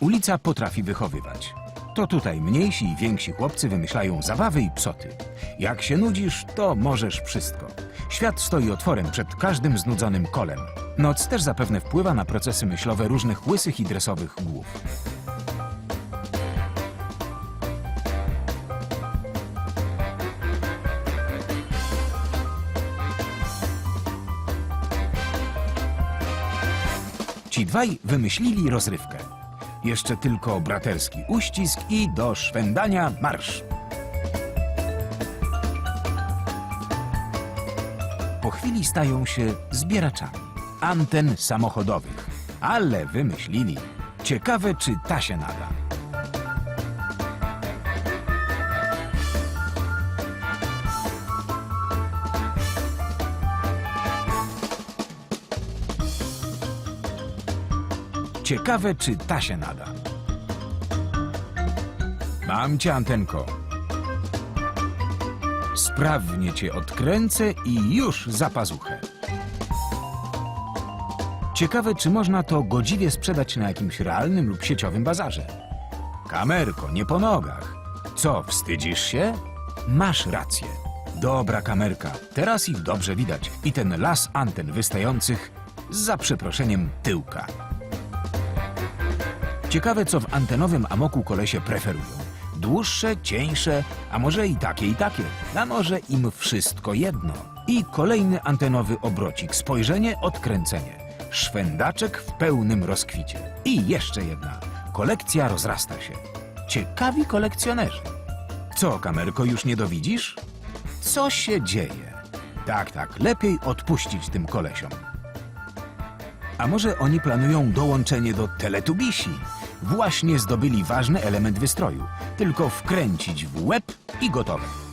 Ulica potrafi wychowywać. To tutaj mniejsi i więksi chłopcy wymyślają zabawy i psoty. Jak się nudzisz, to możesz wszystko. Świat stoi otworem przed każdym znudzonym kolem. Noc też zapewne wpływa na procesy myślowe różnych łysych i dresowych głów. Ci dwaj wymyślili rozrywkę. Jeszcze tylko braterski uścisk i do szwendania marsz. Po chwili stają się zbieraczami anten samochodowych. Ale wymyślili. Ciekawe, czy ta się nada. Ciekawe, czy ta się nada. Mam cię, antenko. Sprawnie cię odkręcę i już za pazuchę. Ciekawe, czy można to godziwie sprzedać na jakimś realnym lub sieciowym bazarze. Kamerko, nie po nogach. Co, wstydzisz się? Masz rację. Dobra kamerka, teraz ich dobrze widać i ten las anten wystających za przeproszeniem tyłka. Ciekawe, co w antenowym amoku kolesie preferują. Dłuższe, cieńsze, a może i takie, i takie. A może im wszystko jedno. I kolejny antenowy obrocik. Spojrzenie, odkręcenie. Szwendaczek w pełnym rozkwicie. I jeszcze jedna. Kolekcja rozrasta się. Ciekawi kolekcjonerzy. Co, kamerko, już nie dowidzisz? Co się dzieje? Tak, tak, lepiej odpuścić tym kolesiom. A może oni planują dołączenie do Teletubisi? Właśnie zdobyli ważny element wystroju. Tylko wkręcić w łeb i gotowe.